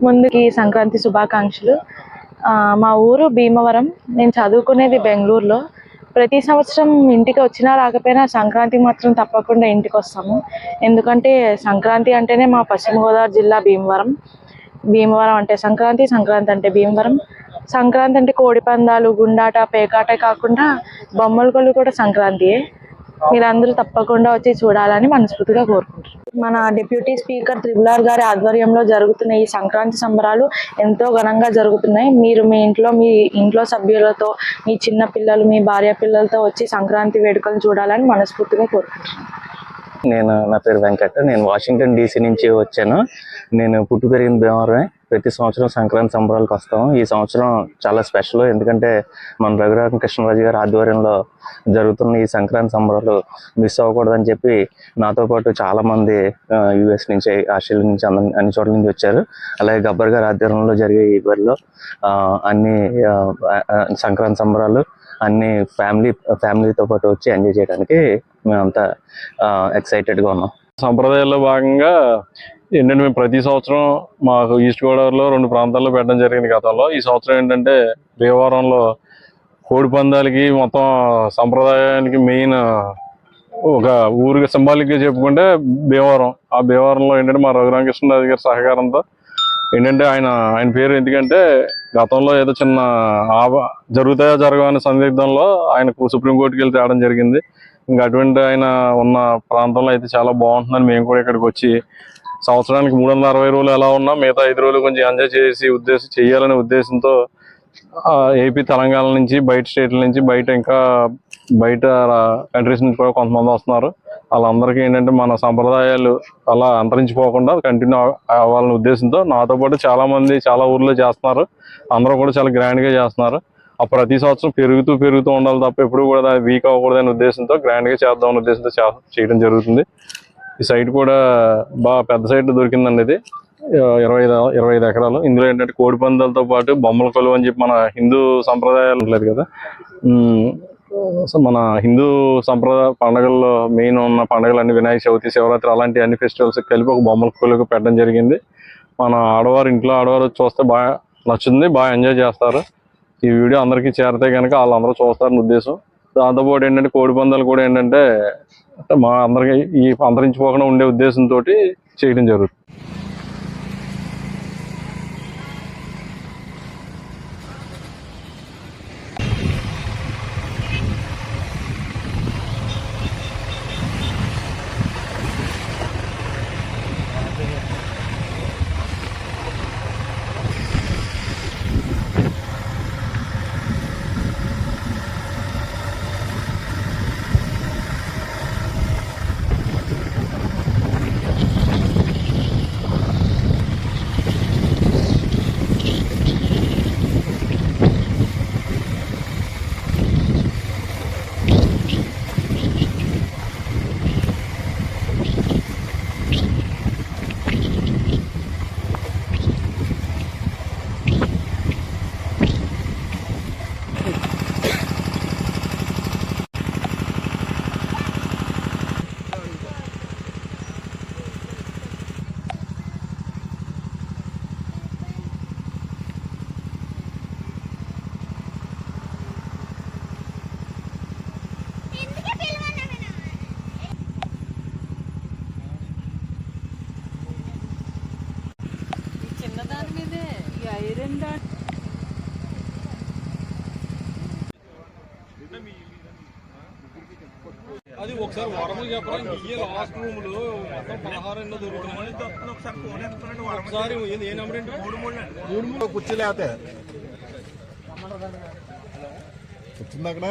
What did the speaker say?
ముందుకి సంక్రాంతి శుభాకాంక్షలు. మా ఊరు భీమవరం. నేను చదువుకునేది బెంగళూరులో. ప్రతి సంవత్సరం ఇంటికి వచ్చినా రాకపోయినా సంక్రాంతి మాత్రం తప్పకుండా ఇంటికి వస్తాము ఎందుకంటే సంక్రాంతి అంటేనే మా పశ్చిమ గోదావరి జిల్లా భీమవరం. భీమవరం అంటే సంక్రాంతి సంక్రాంతి అంటే భీమవరం. సంక్రాంతి అంటే కోడి పందాలు గుండాట పేకాట కాకుండా బొమ్మల కొలు కూడా సంక్రాంతియే. మీరందరూ తప్పకుండా వచ్చి చూడాలని మనస్ఫూర్తిగా కోరుకుంటున్నాను మన డిప్యూటీ స్పీకర్ త్రిబులార్ గారి ఆధ్వర్యంలో జరుగుతున్న ఈ సంక్రాంతి సంబరాలు ఎంతో ఘనంగా జరుగుతున్నాయి. మీరు మీ ఇంట్లో మీ ఇంట్లో సభ్యులతో మీ చిన్న పిల్లలు మీ భార్య పిల్లలతో వచ్చి సంక్రాంతి వేడుకలు చూడాలని మనస్ఫూర్తిగా కోరుకుంటున్నాను నేను నా పేరు వెంకట్ నేను వాషింగ్టన్ డీసీ నుంచి వచ్చాను. నేను పుట్టు పెరిగిన భీమవరమే. ప్రతి సంవత్సరం సంక్రాంతి సంబరాలకు వస్తాం. ఈ సంవత్సరం చాలా స్పెషల్ ఎందుకంటే మన రఘురామ కృష్ణరాజు గారి ఆధ్వర్యంలో జరుగుతున్న ఈ సంక్రాంతి సంబరాలు మిస్ అవ్వకూడదని చెప్పి నాతో పాటు చాలా మంది యుఎస్ నుంచి ఆస్ట్రేలియా నుంచి అందరి- అన్ని చోట్ల నుంచి వచ్చారు. అలాగే గబ్బర్ గారి ఆధ్వర్యంలో జరిగే ఈ బరిలో అన్ని సంక్రాంతి సంబరాలు అన్ని ఫ్యామిలీ ఫ్యామిలీతో పాటు వచ్చి ఎంజాయ్ చేయడానికి మేమంతా ఎక్సైటెడ్గా ఉన్నాం. సంప్రదాయాల్లో భాగంగా ఏంటంటే మేము ప్రతి సంవత్సరం మాకు ఈస్ట్ గోదావరిలో రెండు ప్రాంతాల్లో పెట్టడం జరిగింది గతంలో. ఈ సంవత్సరం ఏంటంటే భీమవరంలో కోడి పందాలకి మొత్తం సంప్రదాయానికి మెయిన్ ఒక ఊరికి సింబాలిక్గా చెప్పుకుంటే భీమవరం. ఆ భీమవరంలో ఏంటంటే మా రఘురామకృష్ణరాజు గారి సహకారంతో ఏంటంటే ఆయన ఆయన పేరు ఎందుకంటే గతంలో ఏదో చిన్న ఆవ జరుగుతాయో జరగవని సందిగ్ధంలో ఆయనకు సుప్రీంకోర్టుకి వెళ్ళి తేవడం జరిగింది. ఇంకా అటువంటి ఆయన ఉన్న ప్రాంతంలో అయితే చాలా బాగుంటుందని మేము కూడా ఇక్కడికి వచ్చి సంవత్సరానికి మూడు వందల అరవై రోజులు ఎలా ఉన్నా మిగతా ఐదు రోజులు కొంచెం ఎంజాయ్ చేసి ఉద్దేశం చేయాలనే ఉద్దేశంతో ఏపీ తెలంగాణ నుంచి బయట స్టేట్ల నుంచి బయట ఇంకా బయట కంట్రీస్ నుంచి కూడా కొంతమంది వస్తున్నారు. వాళ్ళందరికీ ఏంటంటే మన సంప్రదాయాలు అలా అంతరించిపోకుండా కంటిన్యూ అవ్వాలనే ఉద్దేశంతో నాతో పాటు చాలా మంది చాలా ఊర్లో చేస్తున్నారు. అందరూ కూడా చాలా గ్రాండ్గా చేస్తున్నారు. ఆ ప్రతి సంవత్సరం పెరుగుతూ పెరుగుతూ ఉండాలి తప్ప ఎప్పుడు కూడా వీక్ అవ్వకూడదనే ఉద్దేశంతో గ్రాండ్గా చేద్దామనే ఉద్దేశంతో చేయడం జరుగుతుంది. ఈ సైట్ కూడా బాగా పెద్ద సైట్ దొరికిందండి ఇది. ఇరవై ఇరవై ఐదు ఎకరాలు. ఇందులో ఏంటంటే కోడి పందాలతో పాటు బొమ్మల కొలువు అని చెప్పి మన హిందూ సంప్రదాయాలు ఉండలేదు కదా. మన హిందూ సంప్రదాయ పండుగల్లో మెయిన్ ఉన్న పండుగలు అన్ని వినాయక చవితి శివరాత్రి అలాంటి అన్ని ఫెస్టివల్స్ కలిపి ఒక బొమ్మల కొలువు పెట్టడం జరిగింది. మన ఆడవారు ఇంట్లో ఆడవారు చూస్తే బాగా నచ్చుతుంది బాగా ఎంజాయ్ చేస్తారు. ఈ వీడియో అందరికీ చేరితే కనుక వాళ్ళందరూ చూస్తారని ఉద్దేశం. దాంతోపాటు ఏంటంటే కోడి పందాలు కూడా ఏంటంటే అంటే మా అందరికి ఈ అంతరించిపోకుండా ఉండే ఉద్దేశంతో చేయడం జరుగుతుంది. అది ఒకసారి వరము చెప్పరా ఇయ్యే లాస్ట్ రూమ్లో మొత్తం పదహారు ఎన్నో దొరుకుతున్నాయి ఒకసారి ఏ- నెంబర్ ఏంటి? మూడు మూడు. వచ్చింది అక్కడ?